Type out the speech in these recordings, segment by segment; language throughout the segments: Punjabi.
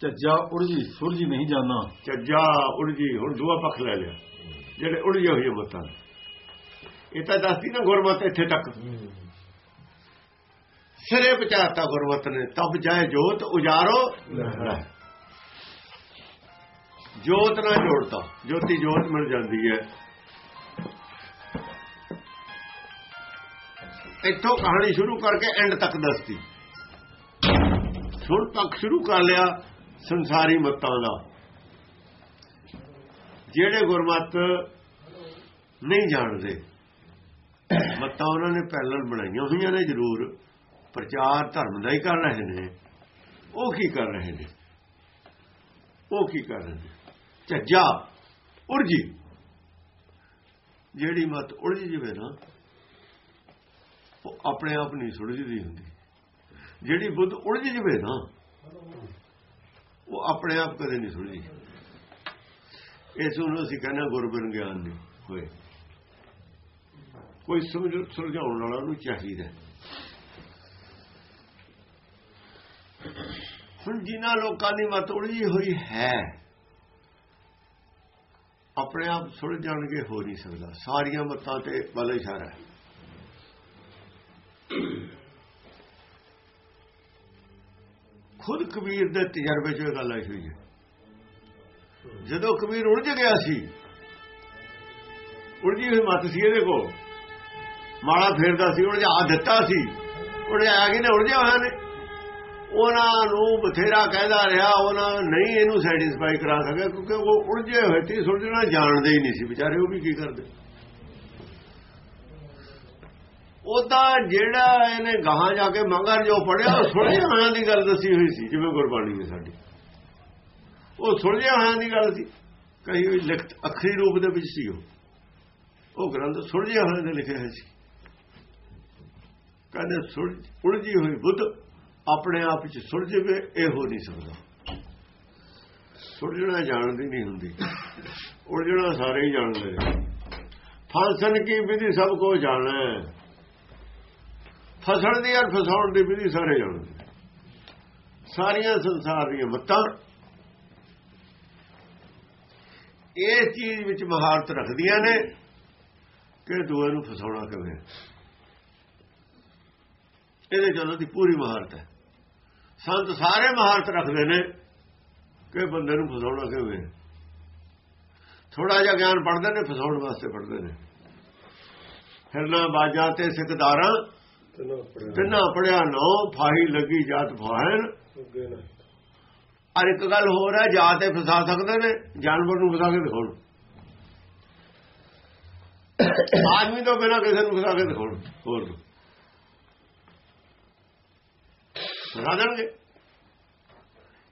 ਚੱਜਾ ਉਰਜੀ ਸੁਰਜੀ ਨਹੀਂ ਜਾਣਾ। ਚੱਜਾ ਉੜਜੀ ਹੁਣ ਦੂਆ ਪੱਖ ਲੈ ਲਿਆ। ਜਿਹੜੇ ਉੜਜੇ ਹੋਏ ਮਤਾਂ ਇਹ ਤਾਂ ਦੱਸਦੀ ਨਾ ਗੁਰਮਤ ਇੱਥੇ ਤੱਕ। ਸਿਰੇ ਪਹੁੰਚਾਤਾ ਗੁਰਮਤ ਨੇ, ਤਬ ਜਾਏ ਜੋਤ, ਉਜਾਰੋ ਜੋਤ ਨਾਲ ਜੋੜਤਾ, ਜੋਤੀ ਜੋਤ ਮਿਲ ਜਾਂਦੀ ਹੈ। ਇੱਥੋਂ ਕਹਾਣੀ ਸ਼ੁਰੂ ਕਰਕੇ ਐਂਡ ਤੱਕ ਦੱਸਦੀ ਹੁਣ ਤੱਕ ਸ਼ੁਰੂ ਕਰ ਲਿਆ। ਸੰਸਾਰੀ ਮਤਾਂ ਦਾ। ਜਿਹੜੇ ਗੁਰਮਤ ਨਹੀਂ ਜਾਣਦੇ, ਮਤਾਂ ਉਹਨਾਂ ਨੇ ਪਹਿਲਾਂ ਬਣਾਈਆਂ ਹੋਈਆਂ ਨੇ ਜ਼ਰੂਰ। ਪ੍ਰਚਾਰ ਧਰਮ ਦਾ ਹੀ ਕਰ ਰਹੇ ਨੇ। ਉਹ ਕੀ ਕਰ ਰਹੇ ਨੇ? ਉਹ ਕੀ ਕਰ ਰਹੇ ਨੇ? ਝੱਜਾ ਉਰਜੀ ਜਿਹੜੀ ਮਤ ਉਲਝ ਜਵੇ ਨਾ, ਉਹ ਆਪਣੇ ਆਪ ਨਹੀਂ ਸੁਲਝਦੀ ਹੁੰਦੀ। ਜਿਹੜੀ ਬੁੱਧ ਉਲਝ ਜਵੇ ਨਾ ਉਹ ਆਪਣੇ ਆਪ ਕਦੇ ਨਹੀਂ ਸੁਲਝੀ ਇਸ ਨੂੰ ਅਸੀਂ ਕਹਿੰਦੇ ਹਾਂ ਗਿਆਨ ਨਹੀਂ ਹੋਏ। ਕੋਈ ਸਮਝ ਸੁਲਝਾਉਣ ਵਾਲਾ ਨੂੰ ਚਾਹੀਦਾ ਹੁਣ ਜਿਨ੍ਹਾਂ ਲੋਕਾਂ ਦੀ ਮਤ ਉਲਝੀ ਹੋਈ ਹੈ, ਆਪਣੇ ਆਪ ਸੁਲਝ ਜਾਣਗੇ, ਹੋ ਨਹੀਂ ਸਕਦਾ। ਸਾਰੀਆਂ ਮਤਾਂ ਤੇ ਵੱਲ ਇਸ਼ਾਰਾ ਹੈ। ਖੁਦ ਕਬੀਰ ਦੇ ਤਜਰਬੇ 'ਚ ਇਹ ਗੱਲ ਆਈ ਹੋਈ ਹੈ। ਜਦੋਂ ਕਬੀਰ ਉਲਝ ਗਿਆ ਸੀ ਉਲਝੀ ਹੋਈ ਮਤ ਸੀ ਇਹਦੇ ਕੋਲ। ਮਾਲਾ ਫੇਰਦਾ ਸੀ ਉਲਝਾ ਦਿੱਤਾ ਸੀ। ਉਲਝਾਇਆ ਕਿ ਨੇ ਉਲਝਿਆ ਹੋਇਆ ਨੇ। ਉਹਨਾਂ ਨੂੰ ਬਥੇਰਾ ਕਹਿੰਦਾ ਰਿਹਾ ਉਹਨਾਂ ਨਹੀਂ ਇਹਨੂੰ ਸੈਟੀਸਫਾਈ ਕਰਾ ਸਕਿਆ ਕਿਉਂਕਿ ਉਹ ਉਲਝੇ ਹੋਏ ਸੀ ਸੁਲਝਣਾ ਜਾਣਦੇ ਹੀ ਨਹੀਂ ਸੀ। ਵਿਚਾਰੇ ਉਹ ਵੀ ਕੀ ਕਰਦੇ? ਉਹਦਾ ਜਿਹੜਾ ਇਹਨੇ ਗਾਹਾਂ ਜਾ ਕੇ ਮੰਗਰ ਜੋ ਪੜਿਆ ਉਹ ਸੁਲਝੇ ਹੋਇਆਂ ਦੀ ਗੱਲ ਦੱਸੀ ਹੋਈ ਸੀ, ਜਿਵੇਂ ਗੁਰਬਾਣੀ ਨੇ ਸਾਡੀ। ਉਹ ਸੁਲਝੇ ਹੋਇਆਂ ਦੀ ਗੱਲ ਸੀ। ਕਹੀ ਹੋਈ ਲਿਖਤ ਅਖਰੀ ਰੂਪ ਦੇ ਵਿੱਚ ਸੀ ਉਹ। ਉਹ ਗ੍ਰੰਥ ਸੁਲਝੇ ਹੋਇਆਂ ਦੇ ਲਿਖੇ ਹੋਏ ਸੀ। ਕਹਿੰਦੇ ਸੁਲਝ ਉਲਝੀ ਹੋਈ ਬੁੱਧ ਆਪਣੇ ਆਪ ਵਿੱਚ ਸੁਲਝਵੇ ਇਹ ਹੋ ਨਹੀਂ ਸਕਦਾ। ਸੁਲਝਣਾ ਜਾਣਦੀ ਨਹੀਂ ਹੁੰਦੀ। ਉਲਝਣਾ ਸਾਰੇ ਹੀ ਜਾਣਦੇ ਨੇ ਫਾਂਸਨ ਕੀ ਵਿਧੀ ਸਭ ਕੋ ਜਾਣਾ? ਫਸਣ ਦੀ ਔਰ ਫਸਾਉਣ ਦੀ ਵਿਧੀ ਸਾਰੇ ਜਾਣਦੇ ਨੇ। ਸਾਰੀਆਂ ਸੰਸਾਰ ਦੀਆਂ ਮੱਤਾਂ ਇਸ ਚੀਜ਼ ਵਿੱਚ ਮਹਾਰਤ ਰੱਖਦੀਆਂ ਨੇ ਕਿ ਦੂਏ ਨੂੰ ਫਸਾਉਣਾ ਕਿਵੇਂ ਇਹਦੇ ਚ ਉਹਨਾਂ ਦੀ ਪੂਰੀ ਮਹਾਰਤ ਹੈ। ਸੰਤ ਸਾਰੇ ਮਹਾਰਤ ਰੱਖਦੇ ਨੇ ਕਿ ਬੰਦੇ ਨੂੰ ਫਸਾਉਣਾ ਕਿਵੇਂ ਥੋੜਾ ਜਿਹਾ ਗਿਆਨ ਪੜ੍ਹਦੇ ਨੇ, ਫਸਾਉਣ ਵਾਸਤੇ ਪੜ੍ਹਦੇ ਨੇ। ਫਿਰਨਾ ਬਾਜਾਂ ਤੇ ਸਿਕਦਾਰਾਂ ਤਿੰਨਾ ਪੜਿਆ ਨੋ। ਫਾਹੀ ਲੱਗੀ ਜਾਤ ਫਾਹਨ ਅਰ ਇੱਕ ਗੱਲ ਹੋਰ ਹੈ ਜਾ ਤੇ ਫਸਾ ਸਕਦੇ ਨੇ ਜਾਨਵਰ ਨੂੰ ਫਸਾ ਕੇ ਦਿਖਾਉਣ। ਆਦਮੀ ਤੋਂ ਬਿਨਾਂ ਕਿਸੇ ਨੂੰ ਫਸਾ ਕੇ ਦਿਖਾਉਣ ਹੋਰ। ਫਸਾ ਦੇਣਗੇ।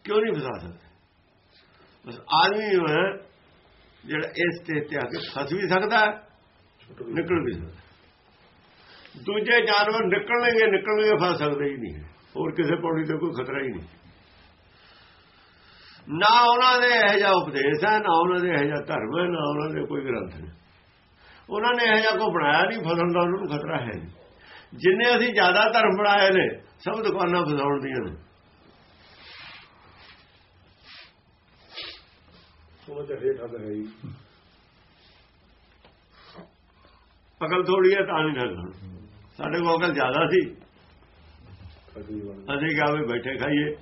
ਕਿਉਂ ਨਹੀਂ ਫਸਾ ਸਕਦੇ? ਬਸ ਆਦਮੀ ਹੈ ਜਿਹੜਾ ਇਸ ਤੇ ਤੇ ਆ ਕੇ ਫਸ ਵੀ ਸਕਦਾ ਨਿਕਲ ਵੀ ਸਕਦਾ ਦੂਜੇ ਜਾਨਵਰ ਨਿਕਲਣਗੇ ਨਿਕਲਣਗੇ ਫਸ ਸਕਦੇ ਹੀ ਨਹੀਂ। ਹੋਰ ਕਿਸੇ ਪੌੜੀ ਤੇ ਕੋਈ ਖਤਰਾ ਹੀ ਨਹੀਂ। ਨਾ ਉਹਨਾਂ ਦੇ ਇਹ ਜਿਹਾ ਉਪਦੇਸ਼ ਹੈ ਨਾ ਉਹਨਾਂ ਦੇ ਇਹ ਜਿਹਾ ਧਰਮ ਹੈ ਨਾ ਉਹਨਾਂ ਦੇ ਕੋਈ ਗ੍ਰੰਥ ਹੈ ਉਹਨਾਂ ਨੇ ਇਹ ਜਿਹਾ ਕੋ ਬਣਾਇਆ ਨਹੀਂ ਫਸਣ ਦਾ ਉਹਨਾਂ ਨੂੰ ਖਤਰਾ ਹੈ ਜਿੰਨੇ ਅਸੀਂ ਜ਼ਿਆਦਾ ਧਰਮ ਬਣਾਏ ਨੇ ਸਭ ਦੁਕਾਨਾਂ ਫਸਾਉਣ ਦੀਆਂ ਨੇ। ਸਮਝ ਹੇਠ ਹੱਦ ਹੈ ਹੀ। ਅਕਲ ਥੋੜੀ ਹੈ ਤਾਂ ਨਹੀਂ ਠੱਗਣ ਸਾਡੇ ਕੋਲ ਅਕਲ ਜ਼ਿਆਦਾ ਸੀ। ਅਸੀਂ ਕਿਹਾ ਵੀ ਬੈਠੇ ਖਾਈਏ।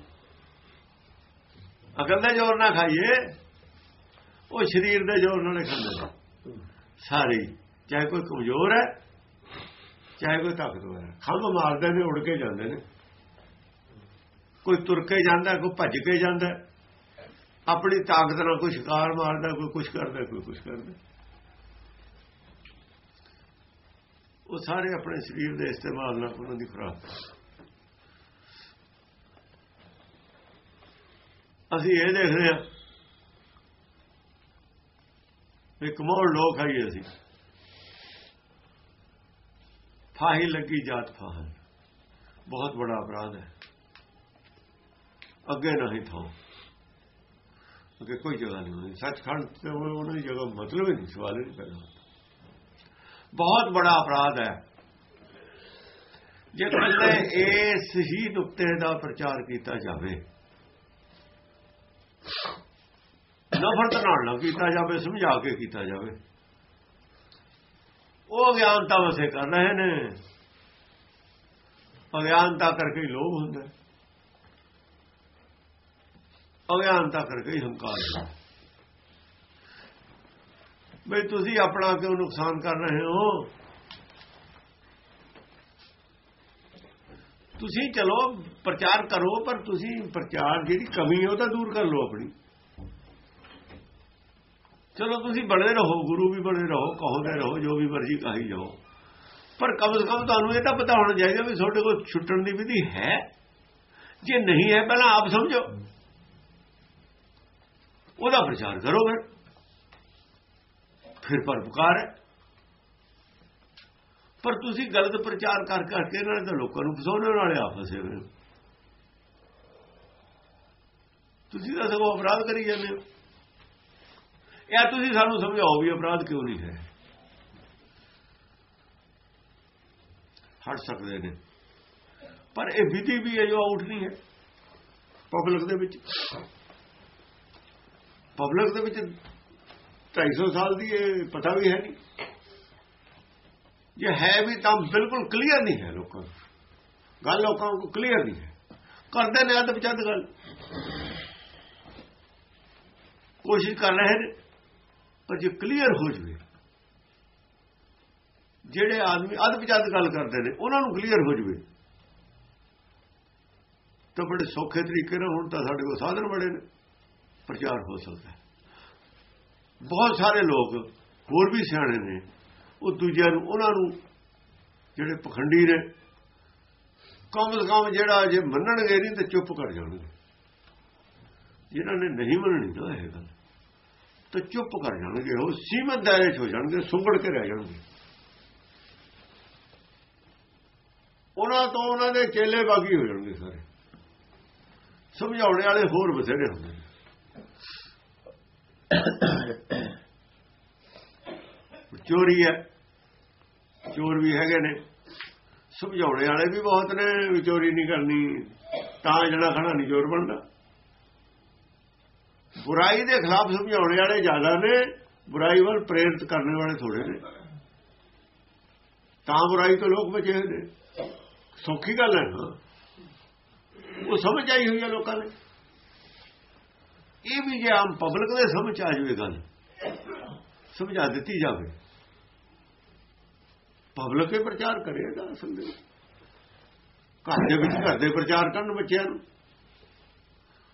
ਅਕਲ ਦੇ ਜ਼ੋਰ ਨਾਲ ਖਾਈਏ। ਉਹ ਸਰੀਰ ਦੇ ਜ਼ੋਰ ਨਾਲ ਖਾਂਦੇ ਸਾਰੇ। ਚਾਹੇ ਕੋਈ ਕਮਜ਼ੋਰ ਹੈ ਚਾਹੇ ਕੋਈ ਤਾਕਤਵਰ ਹੈ। ਖੰਭ ਮਾਰਦੇ ਨੇ ਉੜ ਕੇ ਜਾਂਦੇ ਨੇ। ਕੋਈ ਤੁਰ ਕੇ ਜਾਂਦਾ ਕੋਈ ਭੱਜ ਕੇ ਜਾਂਦਾ। ਆਪਣੀ ਤਾਕਤ ਨਾਲ ਕੋਈ ਸ਼ਿਕਾਰ ਮਾਰਦਾ ਕੋਈ ਕੁਛ ਕਰਦਾ ਕੋਈ ਕੁਛ ਕਰਦਾ। ਉਹ ਸਾਰੇ ਆਪਣੇ ਸਰੀਰ ਦੇ ਇਸਤੇਮਾਲ ਨਾਲ ਉਹਨਾਂ ਦੀ ਖੁਰਾਕ ਅਸੀਂ ਇਹ ਦੇਖਦੇ ਹਾਂ ਵੀ ਕਮੋੜ ਲੋਕ ਆਈਏ ਅਸੀਂ। ਫਾਹੀ ਲੱਗੀ ਜਾਤ ਫਾਹਨ ਬਹੁਤ ਬੜਾ ਅਪਰਾਧ ਹੈ। ਅੱਗੇ ਨਹੀਂ ਥਾਂ। ਅੱਗੇ ਕੋਈ ਜਗ੍ਹਾ ਨਹੀਂ ਹੋਣੀ ਸੱਚਖੰਡ ਤੇ ਉਹਨਾਂ ਦੀ ਜਗ੍ਹਾ ਮਤਲਬ ਹੀ ਨਹੀਂ ਸਵਾਲ ਹੀ ਨਹੀਂ ਪੈਦਾ। ਬਹੁਤ ਬੜਾ ਅਪਰਾਧ ਹੈ। ਜੇ ਕੱਲੇ ਇਸ ਹੀ ਨੁਕਤੇ ਦਾ ਪ੍ਰਚਾਰ ਕੀਤਾ ਜਾਵੇ, ਨਫ਼ਰਤ ਨਾਲ ਨਾ ਕੀਤਾ ਜਾਵੇ, ਸਮਝਾ ਕੇ ਕੀਤਾ ਜਾਵੇ, ਉਹ ਅਗਿਆਨਤਾ ਵਸੇ ਕਰ ਰਹੇ ਨੇ। ਅਗਿਆਨਤਾ ਕਰਕੇ ਹੀ ਲੋਭ ਹੁੰਦਾ। ਅਗਿਆਨਤਾ ਕਰਕੇ ਹੀ ਹੰਕਾਰ ਹੁੰਦਾ। ਹੈ। ਬਈ ਤੁਸੀਂ ਆਪਣਾ ਕਿਉਂ ਨੁਕਸਾਨ ਕਰ ਰਹੇ ਹੋ? ਤੁਸੀਂ ਚਲੋ, ਪ੍ਰਚਾਰ ਕਰੋ, ਪਰ ਤੁਸੀਂ ਪ੍ਰਚਾਰ ਜਿਹੜੀ ਕਮੀ ਹੈ ਉਹ ਤਾਂ ਦੂਰ ਕਰ ਲਓ ਆਪਣੀ। ਚਲੋ, ਤੁਸੀਂ ਬਣੇ ਰਹੋ, ਗੁਰੂ ਵੀ ਬਣੇ ਰਹੋ ਕਹੋਦੇ ਰਹੋ, ਜੋ ਵੀ ਮਰਜ਼ੀ ਕਹੀ ਜਾਓ। ਪਰ ਕਮ ਸੇ ਕਮ ਤੁਹਾਨੂੰ ਇਹ ਤਾਂ ਪਤਾ ਹੋਣਾ ਚਾਹੀਦਾ ਵੀ ਤੁਹਾਡੇ ਕੋਲ ਛੁੱਟਣ ਦੀ ਵਿਧੀ ਹੈ। ਜੇ ਨਹੀਂ ਹੈ, ਪਹਿਲਾਂ ਆਪ ਸਮਝੋ। ਉਹਦਾ ਪ੍ਰਚਾਰ ਕਰੋ ਫਿਰ। ਫਿਰ ਪਰਪਕਾਰ ਹੈ। ਪਰ ਤੁਸੀਂ ਗਲਤ ਪ੍ਰਚਾਰ ਕਰ ਕਰਕੇ ਇਹਨਾਂ ਨੇ ਲੋਕਾਂ ਨੂੰ ਫਸਾਉਣ ਵਾਲੇ ਆਪਸੇ ਹੋਏ ਤੁਸੀਂ ਤਾਂ ਸਗੋਂ ਅਪਰਾਧ ਕਰੀ ਜਾਂਦੇ ਹੋ। ਇਹ ਤੁਸੀਂ ਸਾਨੂੰ ਸਮਝਾਓ ਵੀ ਅਪਰਾਧ ਕਿਉਂ ਨਹੀਂ ਹੈ। ਹਟ ਸਕਦੇ ਨੇ। ਪਰ ਇਹ ਵਿਧੀ ਵੀ ਹੈ ਜੋ ਆਊਟ ਨਹੀਂ ਹੈ। ਪਬਲਿਕ ਦੇ ਵਿੱਚ। ਪਬਲਿਕ ਦੇ ਵਿੱਚ 250 ਸਾਲ ਦੀ ਇਹ ਪਤਾ ਵੀ ਹੈ ਨਹੀਂ। ਜੇ ਹੈ ਵੀ ਤਾਂ ਬਿਲਕੁਲ ਕਲੀਅਰ ਨਹੀਂ ਹੈ ਲੋਕਾਂ ਨੂੰ। ਗੱਲ ਲੋਕਾਂ ਨੂੰ ਕਲੀਅਰ ਨਹੀਂ ਹੈ। ਕਰਦੇ ਨੇ ਅੱਧ ਪਚੱਧ ਗੱਲ। ਕੋਸ਼ਿਸ਼ ਕਰ ਰਹੇ ਨੇ, ਪਰ ਜੇ ਕਲੀਅਰ ਹੋ ਜਵੇ, ਜਿਹੜੇ ਆਦਮੀ ਅੱਧ ਪਚੱਧ ਗੱਲ ਕਰਦੇ ਨੇ, ਉਹਨਾਂ ਨੂੰ ਕਲੀਅਰ ਹੋ ਜਵੇ, ਤਾਂ ਬੜੇ ਸੌਖੇ ਤਰੀਕੇ ਨਾਲ ਹੁਣ ਤਾਂ ਸਾਡੇ ਕੋਲ ਸਾਧਨ ਬੜੇ ਨੇ। ਪ੍ਰਚਾਰ ਹੋ ਸਕਦਾ ਹੈ। ਬਹੁਤ ਸਾਰੇ ਲੋਕ, ਹੋਰ ਵੀ ਸਿਆਣੇ ਨੇ, ਉਹ ਦੂਜਿਆਂ ਨੂੰ, ਉਹਨਾਂ ਨੂੰ ਜਿਹੜੇ ਪਖੰਡੀ ਨੇ, ਕਮ ਸੇ ਕਮ ਜਿਹੜਾ ਜੇ ਮੰਨਣਗੇ ਨਹੀਂ ਤੇ ਚੁੱਪ ਕਰ ਜਾਣਗੇ। ਜਿਨ੍ਹਾਂ ਨੇ ਨਹੀਂ ਮੰਨਣੀ ਨਾ ਇਹ ਗੱਲ। ਤਾਂ ਚੁੱਪ ਕਰ ਜਾਣਗੇ, ਉਹ ਸੀਮਤ ਦਾਇਰੇ 'ਚ ਹੋ ਜਾਣਗੇ, ਸੁੰਗੜ ਕੇ ਰਹਿ ਜਾਣਗੇ। ਉਹਨਾਂ ਤੋਂ ਉਹਨਾਂ ਦੇ ਚੇਲੇ ਬਾਗੀ ਹੋ ਜਾਣਗੇ ਸਾਰੇ। ਸਮਝਾਉਣੇ ਵਾਲੇ ਹੋਰ ਬਥੇਰੇ ਹੁੰਦੇ ਨੇ। ਚੋਰੀ ਹੈ ਚੋਰ ਵੀ ਹੈਗੇ ਨੇ। ਸਮਝਾਉਣੇ ਵਾਲੇ ਵੀ ਬਹੁਤ ਨੇ, ਵੀ ਚੋਰੀ ਨਹੀਂ ਕਰਨੀ, ਤਾਂ ਜਿਹੜਾ ਖੜਾ ਨਹੀਂ ਚੋਰ ਬਣਦਾ। ਬੁਰਾਈ ਦੇ ਖਿਲਾਫ ਸਮਝਾਉਣੇ ਵਾਲੇ ਜ਼ਿਆਦਾ ਨੇ, ਬੁਰਾਈ ਵੱਲ ਪ੍ਰੇਰਿਤ ਕਰਨ ਵਾਲੇ ਥੋੜੇ ਨੇ। ਤਾਂ ਬੁਰਾਈ ਤੋਂ ਲੋਕ ਬਚੇ ਹੋਏ ਨੇ। ਸੌਖੀ ਗੱਲ ਹੈ। ਉਹ ਸਮਝ ਆਈ ਹੋਈ ਹੈ ਲੋਕਾਂ ਨੇ ਇਹ ਵੀ ਜੇ ਆਮ ਪਬਲਿਕ ਦੇ ਸਮਝ ਆ ਜਾਵੇ ਗੱਲ, ਸਮਝਾ ਦਿੱਤੀ ਜਾਵੇ। ਪਬਲਿਕ ਹੀ ਪ੍ਰਚਾਰ ਕਰੇਗਾ ਅਸਲ ਘਰ ਦੇ ਵਿੱਚ ਘਰ ਦੇ ਪ੍ਰਚਾਰ ਕਰਨ ਬੱਚਿਆਂ ਨੂੰ।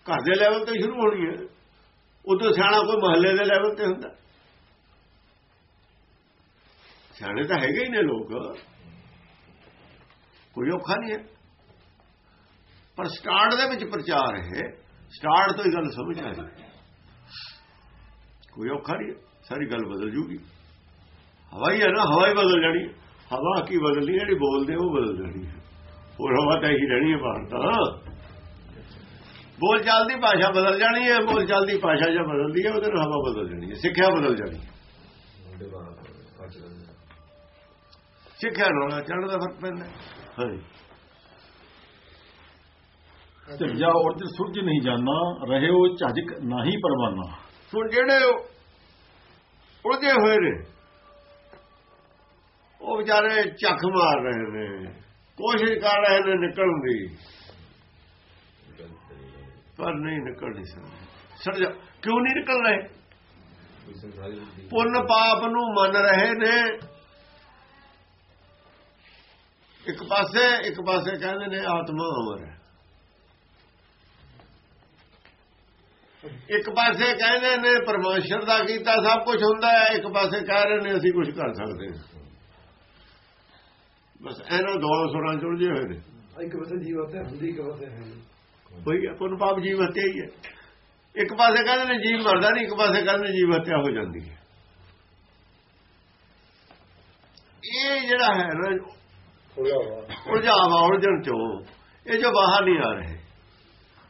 ਘਰ ਦੇ ਲੈਵਲ ਤੇ ਸ਼ੁਰੂ ਹੋਣੀ ਹੈ। ਉਦੋਂ ਸਿਆਣਾ ਕੋਈ ਮਹੱਲੇ ਦੇ ਲੈਵਲ ਤੇ ਹੁੰਦਾ। ਸਿਆਣੇ ਤਾਂ ਹੈਗੇ ਹੀ ਨੇ ਲੋਕ। ਕੋਈ ਔਖਾ ਨਹੀਂ ਹੈ। ਪਰ ਸਟਾਰਟ ਦੇ ਵਿੱਚ ਪ੍ਰਚਾਰ ਹੈ। ਸਟਾਰਟ ਤੋਂ ਹੀ ਗੱਲ ਸਮਝ ਆ ਜਾਏ ਕੋਈ ਔਖਾ ਨਹੀਂ, ਸਾਰੀ ਗੱਲ ਬਦਲ ਜੂਗੀ। ਹਵਾ ਹੀ ਹੈ ਨਾ, ਹਵਾ ਹੀ ਬਦਲ ਜਾਣੀ। ਹਵਾ ਕੀ ਬਦਲਣੀ ਹੈ ਜਿਹੜੀ ਬੋਲਦੇ ਉਹ ਬਦਲ ਜਾਣੀ ਹੈ। ਹੋਰ ਹਵਾ ਤਾਂ ਹੀ ਰਹਿਣੀ ਹੈ ਬਾਹਰ ਤਾਂ। ਬੋਲ ਚਾਲ ਦੀ ਭਾਸ਼ਾ ਬਦਲ ਜਾਣੀ ਹੈ, ਬੋਲ ਚਾਲ ਦੀ ਭਾਸ਼ਾ ਜੇ ਬਦਲਦੀ ਹੈ, ਉਹਦੇ ਨਾਲ ਹਵਾ ਬਦਲ ਜਾਣੀ ਹੈ, ਸਿੱਖਿਆ ਬਦਲ ਜਾਣੀ ਸਿੱਖਿਆ ਨਾਲ ਚੜ੍ਹਨ ਦਾ ਫ਼ਰਕ ਪੈਂਦਾ ਹਾਂਜੀ। ਝੱਜਾ ਔਰ ਤੇ ਸੁਰਜ ਨਹੀਂ ਜਾਣਾ ਰਹਿਓ ਝਜਕ ਨਹੀਂ ਪਰਵਾਨਾ। ਹੁਣ ਜਿਹੜੇ ਉਲਝੇ ਹੋਏ ਨੇ, ਉਹ ਵਿਚਾਰੇ ਝੱਖ ਮਾਰ ਰਹੇ ਨੇ, ਕੋਸ਼ਿਸ਼ ਕਰ ਰਹੇ ਨੇ ਨਿਕਲਣ ਦੀ। ਪਰ ਨਹੀਂ ਨਿਕਲ ਨਹੀਂ ਸਕਦੇ। ਸੜ ਕਿਉਂ ਨਹੀਂ ਨਿਕਲ ਰਹੇ? ਪੁੰਨ ਪਾਪ ਨੂੰ ਮੰਨ ਰਹੇ ਨੇ। ਇੱਕ ਪਾਸੇ ਇੱਕ ਪਾਸੇ ਕਹਿੰਦੇ ਨੇ ਆਤਮਾ ਅਮਰ ਹੈ। ਇੱਕ ਪਾਸੇ ਕਹਿੰਦੇ ਨੇ ਪਰਮੇਸ਼ਰ ਦਾ ਕੀਤਾ ਸਭ ਕੁਝ ਹੁੰਦਾ ਹੈ ਇੱਕ ਪਾਸੇ ਕਹਿ ਰਹੇ ਨੇ ਅਸੀਂ ਕੁਝ ਕਰ ਸਕਦੇ ਹਾਂ। ਬਸ ਇਹਨਾਂ ਦੋਹਾਂ ਸੁਰਾਂ ਚ ਉਲਝੇ ਹੋਏ ਨੇ। ਇੱਕ ਪਾਸੇ ਜੀਵਤ ਹੈ ਹੁੰਦੀ ਇੱਕ ਪਾਸੇ ਹੈ ਕੋਈ ਪੁੰਨ ਪਾਪ ਜੀਵ ਹੱਤਿਆ ਹੀ ਹੈ। ਇੱਕ ਪਾਸੇ ਕਹਿੰਦੇ ਨੇ ਜੀਵ ਮਰਦਾ ਨਹੀਂ ਇੱਕ ਪਾਸੇ ਕਹਿੰਦੇ ਨੇ ਜੀਵ ਹੱਤਿਆ ਹੋ ਜਾਂਦੀ ਹੈ। ਇਹ ਜਿਹੜਾ ਹੈ ਨਾ ਉਲਝਾਵਾ। ਉਲਝਣ ਚੋਂ ਇਹ ਜੋ ਬਾਹਰ ਨਹੀਂ ਆ ਰਹੇ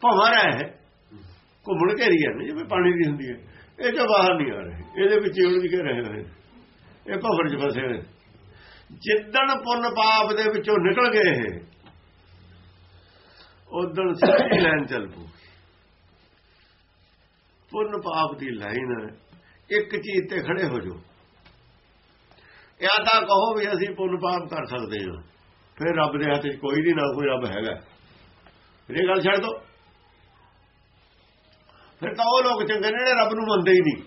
ਭਵਰ ਹੈ ਘੁੰਮਣ ਘੇਰੀ ਹੈ ਨਾ ਜਿਵੇਂ ਪਾਣੀ ਦੀ ਹੁੰਦੀ ਹੈ ਇਹ ਜੋ ਬਾਹਰ ਨਹੀਂ ਆ ਰਹੇ। ਇਹਦੇ ਵਿੱਚ ਹੀ ਉਲਝ ਕੇ ਰਹੇ ਹੋਏ ਇਹ ਭਵਨ ਚ ਫਸੇ ਹੋਏ ਜਿੱਦਣ ਪੁੰਨ ਪਾਪ ਦੇ ਵਿੱਚੋਂ ਨਿਕਲ ਗਏ ਇਹ ਉਦੋਂ ਸਿੱਧੀ ਲਾਈਨ ਚੱਲ ਪੂ ਪੁੰਨ ਪਾਪ ਦੀ ਲਾਈਨ ਇੱਕ ਚੀਜ਼ ਤੇ ਖੜੇ ਹੋ ਜਾਓ। ਇਹ ਤਾਂ ਕਹੋ ਵੀ ਅਸੀਂ ਪੁੰਨ ਪਾਪ ਕਰ ਸਕਦੇ ਹਾਂ। ਫਿਰ ਰੱਬ ਦੇ ਹੱਥ 'ਚ ਕੋਈ ਨਹੀਂ ਨਾ ਕੋਈ ਰੱਬ ਹੈਗਾ। ਇਹ ਗੱਲ ਛੱਡ ਦੋ। ਫਿਰ ਤਾਂ ਉਹ ਲੋਕ ਚੰਗੇ ਨੇ, ਜਿਹੜੇ ਰੱਬ ਨੂੰ ਮੰਨਦੇ ਹੀ ਨਹੀਂ।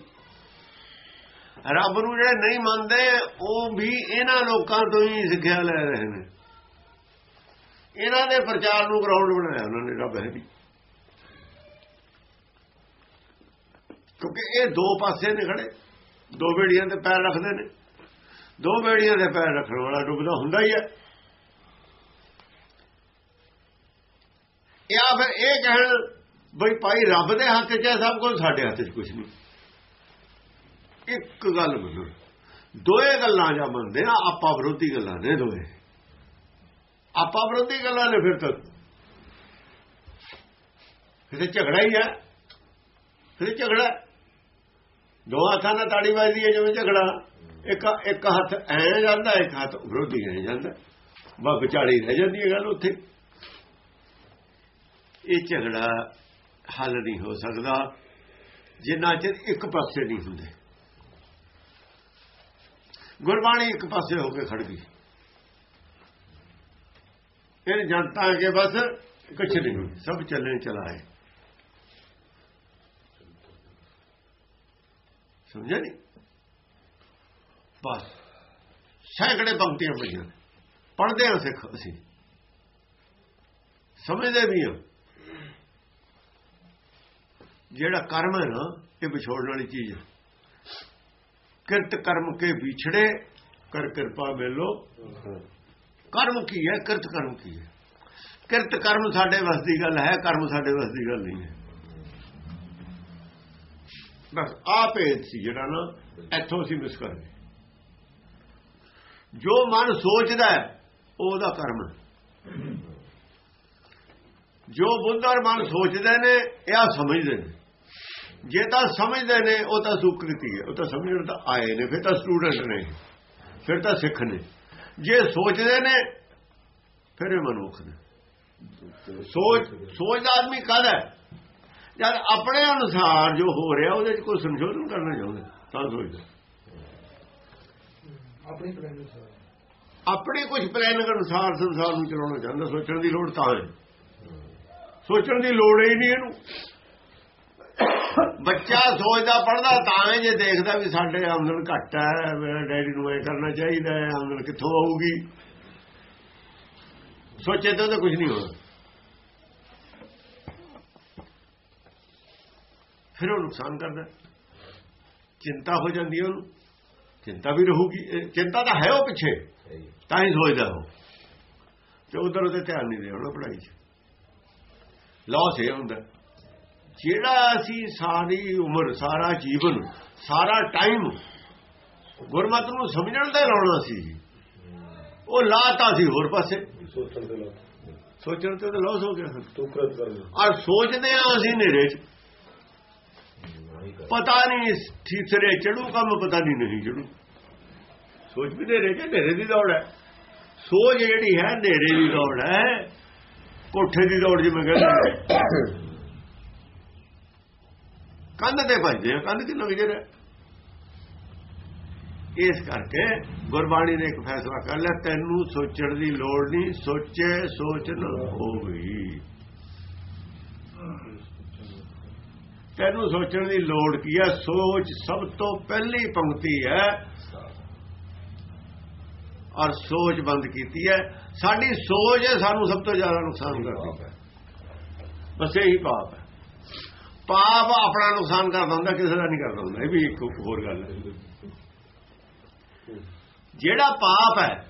ਰੱਬ ਨੂੰ ਜਿਹੜੇ ਨਹੀਂ ਮੰਨਦੇ, ਉਹ ਵੀ ਇਹਨਾਂ ਲੋਕਾਂ ਤੋਂ ਹੀ ਸਿੱਖਿਆ ਲੈ ਰਹੇ ਨੇ। ਇਹਨਾਂ ਦੇ ਪ੍ਰਚਾਰ ਨੂੰ ਗਰਾਊਂਡ ਬਣਾਇਆ ਉਹਨਾਂ ਨੇ ਰੱਬ ਹੈ ਨਹੀਂ ਕਿਉਂਕਿ ਇਹ ਦੋ ਪਾਸੇ ਨੇ ਖੜੇ। ਦੋ ਬੇੜੀਆਂ ਤੇ ਪੈਰ ਰੱਖਦੇ ਨੇ। ਦੋ ਬੇੜੀਆਂ ਦੇ ਪੈਰ ਰੱਖਣ ਵਾਲਾ ਡੁੱਬਦਾ ਹੁੰਦਾ ਹੀ ਹੈ। ਜਾਂ ਫਿਰ ਇਹ ਕਹਿਣ ਬਈ ਭਾਈ ਰੱਬ ਦੇ ਹੱਥ 'ਚ ਹੈ, ਸਭ ਕੁਝ ਸਾਡੇ ਹੱਥ 'ਚ ਕੁਝ ਨਹੀਂ। ਇੱਕ ਗੱਲ ਮੰਨੋ ਦੋਏ ਗੱਲਾਂ ਜਾਂ ਮੰਨਦੇ ਆ, ਆਪਾ ਵਿਰੋਧੀ ਗੱਲਾਂ ਨੇ ਦੋਏ ਆਪਾ ਵਿਰੋਧੀ ਗੱਲਾਂ ਨੇ ਫਿਰ ਤਾਂ। ਫਿਰ ਝਗੜਾ ਹੀ ਹੈ। ਫਿਰ ਝਗੜਾ ਦੋ ਹੱਥਾਂ ਨਾਲ ਤਾੜੀ ਵੱਜਦੀ ਹੈ ਜਿਵੇਂ ਝਗੜਾ। ਇੱਕ ਇੱਕ ਹੱਥ ਐ ਜਾਂਦਾ, ਇੱਕ ਹੱਥ ਵਿਰੋਧੀ ਐ ਜਾਂਦਾ। ਬਾ ਵਿਚਾਲੀ ਰਹਿ ਜਾਂਦੀ ਹੈ ਗੱਲ ਉੱਥੇ। ਇਹ ਝਗੜਾ ਹੱਲ ਨਹੀਂ ਹੋ ਸਕਦਾ, ਜਿੰਨਾ ਚਿਰ ਇੱਕ ਪਾਸੇ ਨਹੀਂ ਹੁੰਦੇ। ਗੁਰਬਾਣੀ ਇੱਕ ਪਾਸੇ ਹੋ ਕੇ ਖੜ ਗਈ। ਇਹ ਜਨਤਾ ਕੇ ਬਸ ਕੁਛ ਨਹੀਂ ਸਭ ਚੱਲਣ ਚਲਾਏ ਸਮਝਿਆ ਨਹੀਂ ਬਸ, ਸੈਂਕੜੇ ਪੰਕਤੀਆਂ ਪਈਆਂ ਪੜ੍ਹਦੇ ਹਾਂ ਸਿੱਖ ਅਸੀਂ। ਸਮਝਦੇ ਵੀ ਹਾਂ। ਜਿਹੜਾ ਕਰਮ ਹੈ ਨਾ, ਇਹ ਵਿਛੋੜਨ ਵਾਲੀ ਚੀਜ਼ ਹੈ। ਕਿਰਤ ਕਰਮ ਕੇ ਵਿਛੜੇ, ਕਰ ਕਿਰਪਾ ਮੇਲੋ। ਕਰਮ ਕੀ ਹੈ? ਕਿਰਤ ਕਰਮ ਕੀ ਹੈ? ਕਿਰਤ ਕਰਮ ਸਾਡੇ ਵਸ ਦੀ ਗੱਲ ਹੈ, ਕਰਮ ਸਾਡੇ ਵਸ ਦੀ ਗੱਲ ਨਹੀਂ ਹੈ। ਬਸ ਆ ਭੇਦ ਸੀ ਜਿਹੜਾ ਨਾ, ਇੱਥੋਂ ਅਸੀਂ ਮਿਸ ਕਰ ਗਏ। ਜੋ ਮਨ ਸੋਚਦਾ ਹੈ ਉਹਦਾ ਕਰਮ ਜੋ ਬੁੱਧ ਔਰ ਮਨ ਸੋਚਦੇ ਨੇ ਇਹ ਆ ਸਮਝਦੇ ਨੇ। ਜੇ ਤਾਂ ਸਮਝਦੇ ਨੇ ਉਹ ਤਾਂ ਸੁਕ੍ਰਿਤੀ ਹੈ। ਉਹ ਤਾਂ ਸਮਝਣ ਤਾਂ ਆਏ ਨੇ ਫਿਰ ਤਾਂ ਸਟੂਡੈਂਟ ਨੇ ਫਿਰ ਤਾਂ ਸਿੱਖ ਨੇ। ਜੇ ਸੋਚਦੇ ਨੇ ਫਿਰ ਇਹ ਮਨੁੱਖ ਨੇ। ਸੋਚ ਸੋਚਦਾ ਆਦਮੀ ਕਦ ਹੈ? ਜਦ ਆਪਣੇ ਅਨੁਸਾਰ ਜੋ ਹੋ ਰਿਹਾ ਉਹਦੇ ਵਿੱਚ ਕੋਈ ਸੰਸ਼ੋਧਨ ਕਰਨਾ ਚਾਹੁੰਦਾ ਤਾਂ ਸੋਚਦਾ ਆਪਣੀ ਅਨੁਸਾਰ। ਆਪਣੇ ਕੁਝ ਪਲਾਨ ਅਨੁਸਾਰ ਸੰਸਾਰ ਨੂੰ ਚਲਾਉਣਾ ਚਾਹੁੰਦਾ ਸੋਚਣ ਦੀ ਲੋੜ ਤਾਂ ਹੈ। ਸੋਚਣ ਦੀ ਲੋੜ ਹੀ ਨਹੀਂ ਇਹਨੂੰ। ਬੱਚਾ ਸੋਚਦਾ ਪੜਦਾ ਤਾਂ ਜੇ ਦੇਖਦਾ ਵੀ ਸਾਡੇ ਆਮਦਨ ਘੱਟ ਹੈ ਮੇਰਾ ਡੈਡੀ ਨੂੰ ਇਹ ਕਰਨਾ ਚਾਹੀਦਾ ਹੈ ਆਮਦਨ ਕਿੱਥੋਂ ਆਊਗੀ। ਸੋਚੇ ਤਾਂ ਕੁਝ ਨਹੀਂ ਹੋਣਾ। ਫਿਰ ਉਹ ਨੁਕਸਾਨ ਕਰਦਾ। ਚਿੰਤਾ ਹੋ ਜਾਂਦੀ ਉਹਨੂੰ। ਚਿੰਤਾ ਵੀ ਰਹੂਗੀ। ਚਿੰਤਾ ਤਾਂ ਹੈ ਉਹ ਪਿੱਛੇ। ਤਾਂ ਹੀ ਸੋਚਦਾ ਉਹ। ਤੇ ਉਧਰ ਉਹਦੇ ਧਿਆਨ ਨਹੀਂ ਦੇਣਾ ਪੜਾਈ 'ਚ। ਲਾਸ ਇਹ ਹੁੰਦਾ। ਜਿਹੜਾ ਅਸੀਂ ਸਾਰੀ ਉਮਰ ਸਾਰਾ ਜੀਵਨ ਸਾਰਾ ਟਾਈਮ ਗੁਰਮਤ ਨੂੰ ਸਮਝਣ ਤੇ ਲਾਉਣਾ ਸੀ ਉਹ ਲਾਤਾ ਸੀ ਹੋਰ ਪਾਸੇ। ਸੋਚਣ ਦੇ ਲੋਕ ਸੋਚਣ ਤੇ ਤਾਂ ਲਾਸ ਹੋ ਗਿਆ। ਤੁਕਰਤ ਕਰਨਾ। ਔਰ ਸੋਚਦੇ ਆ ਅਸੀਂ ਨੇਰੇ 'ਚ। ਪਤਾ ਨਹੀਂ ਠੀਸਰੇ ਚੜੂ ਕੰਮ ਪਤਾ ਨਹੀਂ ਨਹੀਂ ਚੜੂ। ਸੋਚ ਵੀ ਨੇਰੇ 'ਚ ਨੇਰੇ ਦੀ ਦੌੜ ਹੈ। ਸੋਚ ਜਿਹੜੀ ਹੈ ਨੇਰੇ ਦੀ ਦੌੜ ਹੈ। ਕੋਠੇ ਦੀ ਦੌੜ ਜਿਵੇਂ ਕਹਿੰਦੇ ਕੰਧ ਤੇ ਭਜਦੇ ਆ, ਕੰਧ ਕਿੰਨਾ ਵਿਜਰ ਹੈ ਇਸ ਕਰਕੇ ਗੁਰਬਾਣੀ ਨੇ ਇੱਕ ਫੈਸਲਾ ਕਰ ਲਿਆ, ਤੈਨੂੰ ਸੋਚਣ ਦੀ ਲੋੜ ਨਹੀਂ, ਸੋਚੇ, ਸੋਚ ਨਾ ਹੋਈ ਤੈਨੂੰ ਸੋਚਣ ਦੀ ਲੋੜ ਕੀ ਹੈ ਸੋਚ ਸਭ ਤੋਂ ਪਹਿਲੀ ਪੰਕਤੀ ਹੈ ਔਰ ਸੋਚ ਬੰਦ ਕੀਤੀ ਹੈ। ਸਾਡੀ ਸੋਚ ਹੈ ਸਾਨੂੰ ਸਭ ਤੋਂ ਜ਼ਿਆਦਾ ਨੁਕਸਾਨ ਕਰਦੀ ਹੈ। ਬਸ ਇਹੀ ਪਾਪ ਹੈ। ਪਾਪ ਆਪਣਾ ਨੁਕਸਾਨ ਕਰਦਾ ਹੁੰਦਾ ਕਿਸੇ ਦਾ ਨਹੀਂ ਕਰਦਾ ਹੁੰਦਾ ਇਹ ਵੀ ਇੱਕ ਹੋਰ ਗੱਲ ਹੈ। ਜਿਹੜਾ ਪਾਪ ਹੈ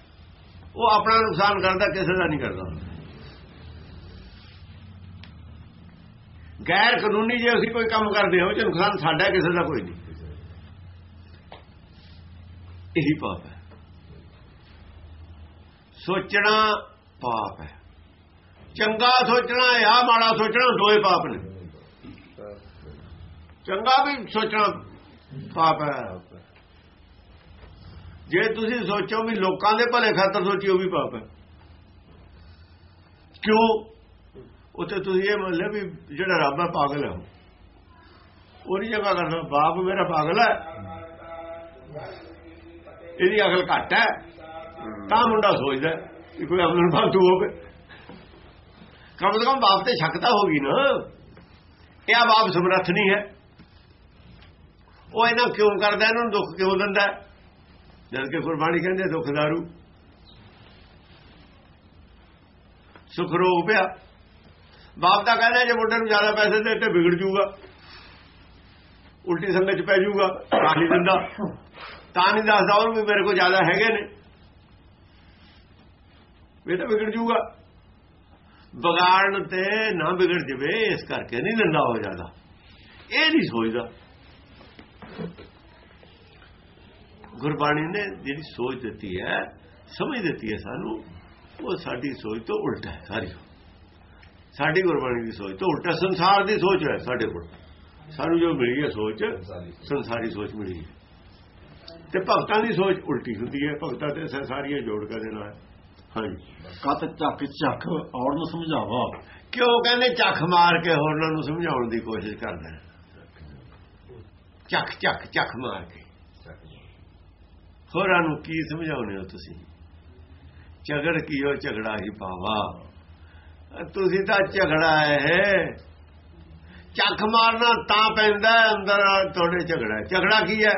ਉਹ ਆਪਣਾ ਨੁਕਸਾਨ ਕਰਦਾ ਕਿਸੇ ਦਾ ਨਹੀਂ ਕਰਦਾ। ਗੈਰ ਕਾਨੂੰਨੀ ਜੇ ਅਸੀਂ ਕੋਈ ਕੰਮ ਕਰਦੇ ਹਾਂ ਉਹ ਚ ਨੁਕਸਾਨ ਸਾਡਾ ਕਿਸੇ ਦਾ ਕੋਈ ਨਹੀਂ। ਇਹੀ ਪਾਪ ਹੈ। ਸੋਚਣਾ ਪਾਪ ਹੈ। ਚੰਗਾ ਸੋਚਣਾ ਜਾਂ ਮਾੜਾ ਸੋਚਣਾ ਦੋਏ ਪਾਪ ਨੇ। ਚੰਗਾ ਵੀ ਸੋਚਣਾ ਪਾਪ ਹੈ। ਜੇ ਤੁਸੀਂ ਸੋਚੋ ਵੀ ਲੋਕਾਂ ਦੇ ਭਲੇ ਖਾਤਰ ਸੋਚੀ, ਉਹ ਵੀ ਪਾਪ ਹੈ। ਕਿਉਂ? ਉੱਥੇ ਤੁਸੀਂ ਇਹ ਮੰਨ ਲਿਆ ਵੀ ਜਿਹੜਾ ਰੱਬ ਹੈ, ਪਾਗਲ ਹੈ ਉਹਦੀ ਉਹ। ਨਹੀਂ ਜਗ੍ਹਾ ਕਰਨਾ, ਬਾਪ ਮੇਰਾ ਪਾਗਲ ਹੈ। ਇਹਦੀ ਅਕਲ ਘੱਟ ਹੈ। ਤਾਂ ਮੁੰਡਾ ਸੋਚਦਾ ਕਿ ਕੋਈ ਅਮਲਨ ਫਾਲਤੂ ਹੋਵੇ। ਕਮ ਤੋਂ ਕਮ ਬਾਪ ਤੇ ਸ਼ੱਕ ਤਾਂ ਹੋਗੀ ਨਾ। ਇਹ ਆ ਬਾਪ ਸਮਰੱਥ ਨਹੀਂ ਹੈ। ਉਹ ਇਹਨਾਂ ਕਿਉਂ ਕਰਦਾ, ਇਹਨਾਂ ਨੂੰ ਦੁੱਖ ਕਿਉਂ ਦਿੰਦਾ? ਹੈ? ਜਦ ਕਿ ਕੁਰਬਾਨੀ ਕਹਿੰਦੇ, ਦੁੱਖ ਦਾਰੂ। ਸੁਖ ਰੋਗ ਪਿਆ। ਬਾਪ ਦਾ ਕਹਿੰਦਾ, ਜੇ ਮੁੰਡੇ ਨੂੰ ਜ਼ਿਆਦਾ ਪੈਸੇ ਦੇ ਤੇ ਵਿਗੜ ਜੂਗਾ। ਉਲਟੀ ਸੰਗਤ ਚ ਪੈ ਜੂਗਾ, ਤਾਂ ਨਹੀਂ ਦਿੰਦਾ। ਤਾਂ ਨਹੀਂ ਦੱਸਦਾ ਉਹਨੂੰ ਵੀ ਮੇਰੇ ਕੋਲ ਜ਼ਿਆਦਾ ਹੈਗੇ ਨੇ। ਇਹ ਤਾਂ ਵਿਗੜ ਜੂਗਾ ਵਿਗਾੜਨ ਤੇ ਨਾ ਵਿਗੜ ਜਵੇ, ਇਸ ਕਰਕੇ ਨਹੀਂ ਦਿੰਦਾ ਹੋ ਜਾਂਦਾ। ਇਹ ਨਹੀਂ ਸੋਚਦਾ। ਗੁਰਬਾਣੀ ਨੇ ਜਿਹੜੀ ਸੋਚ ਦਿੱਤੀ ਹੈ, ਸਮਝ ਦਿੱਤੀ ਹੈ ਸਾਨੂੰ, ਉਹ ਸਾਡੀ ਸੋਚ ਤੋਂ ਉਲਟਾ ਹੈ ਸਾਰੀ। ਸਾਡੀ ਗੁਰਬਾਣੀ ਦੀ ਸੋਚ ਤੋਂ ਉਲਟਾ, ਸੰਸਾਰ ਦੀ ਸੋਚ ਹੈ ਸਾਡੇ ਕੋਲ। ਸਾਨੂੰ ਜੋ ਮਿਲੀ ਹੈ ਸੋਚ, ਸੰਸਾਰੀ ਸੋਚ ਮਿਲੀ ਹੈ। ਤੇ ਭਗਤਾਂ ਦੀ ਸੋਚ ਉਲਟੀ ਹੁੰਦੀ ਹੈ। ਭਗਤਾਂ ਤੇ ਸਾਰੀਆਂ ਜੋੜ ਕੇ ਦੇਣਾ ਨਾਲ। ਕਤ ਚੱਕ ਚੱਕ ਔਰ ਨੂੰ ਸਮਝਾਵਾ? ਕਿਉਂ? ਕਹਿੰਦੇ ਚੱਖ ਮਾਰ ਕੇ ਹੋਰਨਾਂ ਨੂੰ ਸਮਝਾਉਣ ਦੀ ਕੋਸ਼ਿਸ਼ ਕਰਦਾ ਹੈ ਚੱਕ ਚੱਕ ਚੱਕ ਮਾਰ ਕੇ। ਹੋਰਾਂ ਨੂੰ ਕੀ ਸਮਝਾਉਣੇ ਹੋ ਤੁਸੀਂ? ਝਗੜ ਕੀਓ, ਝਗੜਾ ਹੀ ਪਾਵਾ। ਤੁਸੀਂ ਤਾਂ ਝਗੜਾ ਹੈ। ਚੱਕ ਮਾਰਨਾ ਤਾਂ ਪੈਂਦਾ ਅੰਦਰ ਤੁਹਾਡੇ ਝਗੜਾ ਝਗੜਾ ਕੀ ਹੈ?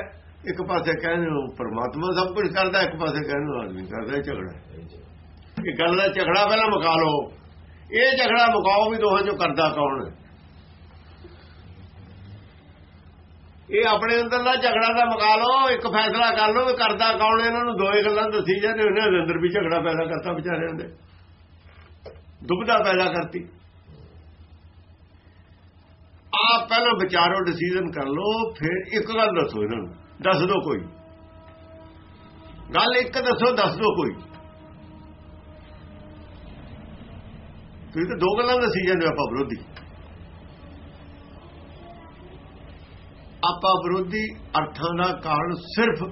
ਇੱਕ ਪਾਸੇ ਕਹਿੰਦੇ ਹੋ ਪਰਮਾਤਮਾ ਸਭ ਕੁਝ ਕਰਦਾ, ਇੱਕ ਪਾਸੇ ਕਹਿੰਦੇ ਹੋ ਆਦਮੀ ਕਰਦਾ ਝਗੜਾ ਹੈ। ਗੱਲ ਦਾ ਝਗੜਾ ਪਹਿਲਾਂ ਮੁਕਾ ਲਓ। ਇਹ ਝਗੜਾ ਮੁਕਾਓ ਵੀ ਦੋਹਾਂ ਚੋਂ ਕਰਦਾ ਕੌਣ ਇਹ ਆਪਣੇ ਅੰਦਰ ਦਾ ਝਗੜਾ ਦਾ ਮੁਕਾ ਲਓ, ਇੱਕ ਫੈਸਲਾ ਕਰ ਲਓ ਵੀ ਕਰਦਾ ਕੌਣ ਇਹਨਾਂ ਨੂੰ ਦੋਏ ਗੱਲਾਂ ਦੱਸੀ ਜਾਂਦੇ ਉਹਨਾਂ ਦੇ ਅੰਦਰ ਵੀ ਝਗੜਾ ਪੈਦਾ ਕਰਤਾ ਵਿਚਾਰਿਆਂ ਦੇ ਦੁਬਦਾ ਪੈਦਾ ਕਰਤੀ। ਆਪ ਪਹਿਲਾਂ ਵਿਚਾਰੋ ਡਿਸੀਜਨ ਕਰ ਲਓ, ਫਿਰ ਇੱਕ ਗੱਲ ਦੱਸੋ ਇਹਨਾਂ ਨੂੰ। ਦੱਸ ਦਿਓ ਕੋਈ। ਗੱਲ ਇੱਕ ਦੱਸੋ, ਦੱਸ ਦਿਓ ਕੋਈ। ਤੁਸੀਂ ਤਾਂ ਦੋ ਗੱਲਾਂ ਦੱਸੀ ਜਾਂਦੇ ਹੋ ਆਪਾਂ ਵਿਰੋਧੀ। ਆਪਾਂ ਵਿਰੋਧੀ ਅਰਥਾਂ ਦਾ ਕਾਰਨ ਸਿਰਫ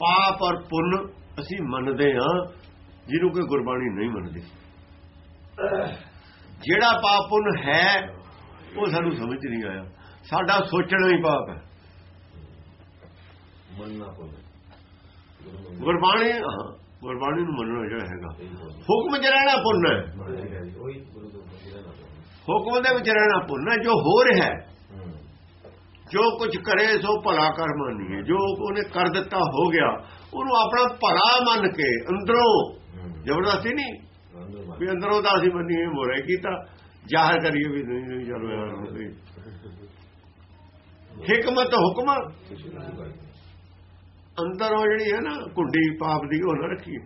ਪਾਪ ਔਰ ਪੁੰਨ ਅਸੀਂ ਮੰਨਦੇ ਹਾਂ ਜਿਹਨੂੰ ਕੋਈ ਗੁਰਬਾਣੀ ਨਹੀਂ ਮੰਨਦੀ। ਜਿਹੜਾ ਪਾਪ ਪੁੰਨ ਹੈ ਉਹ ਸਾਨੂੰ ਸਮਝ ਨਹੀਂ ਆਇਆ। ਸਾਡਾ ਸੋਚਣਾ ਹੀ ਪਾਪ ਹੈ। ਮੰਨਣਾ ਕੋਲ ਗੁਰਬਾਣੀ ਹਾਂ। ਗੁਰਬਾਣੀ ਨੂੰ ਮੰਨਣਾ ਜਿਹੜਾ ਹੈਗਾ। ਹੁਕਮ ਚ ਰਹਿਣਾ ਪੁੰਨ ਹੈ। ਹੁਕਮ ਦੇ ਵਿੱਚ ਰਹਿਣਾ ਪੁੰਨ ਹੈ ਜੋ ਹੋ ਰਿਹਾ ਜੋ ਕੁਝ ਕਰੇ ਸੋ ਭਲਾ ਕਰ ਮੰਨੀਏ ਜੋ ਉਹਨੇ ਕਰ ਦਿੱਤਾ ਹੋ ਗਿਆ। ਉਹਨੂੰ ਆਪਣਾ ਭਲਾ ਮੰਨ ਕੇ ਅੰਦਰੋਂ ਜ਼ਬਰਦਸਤੀ ਨਹੀਂ। ਵੀ ਅੰਦਰੋਂ ਤਾਂ ਅਸੀਂ ਮੰਨੀਏ ਮੋਰੇ ਕੀਤਾ। ਜ਼ਾਹਰ ਕਰੀਏ ਵੀ ਨਹੀਂ ਚਲੋ ਯਾਰ। ਹਕਮਤ ਹੁਕਮ। ਅੰਦਰੋਂ ਜਿਹੜੀ ਹੈ ਨਾ ਕੁੰਡੀ ਪਾਪ ਦੀ ਉਹ ਨਾ ਰੱਖੀਏ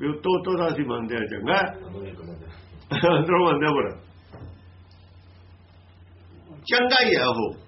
ਵੀ ਉਤੋਂ ਉਤੋਂ ਦਾ ਅਸੀਂ ਮੰਨਦੇ ਆ ਚੰਗਾ ਅੰਦਰੋਂ ਮੰਨਦੇ ਆ ਬੁਰਾ ਚੰਗਾ ਹੀ ਹੈ ਉਹ।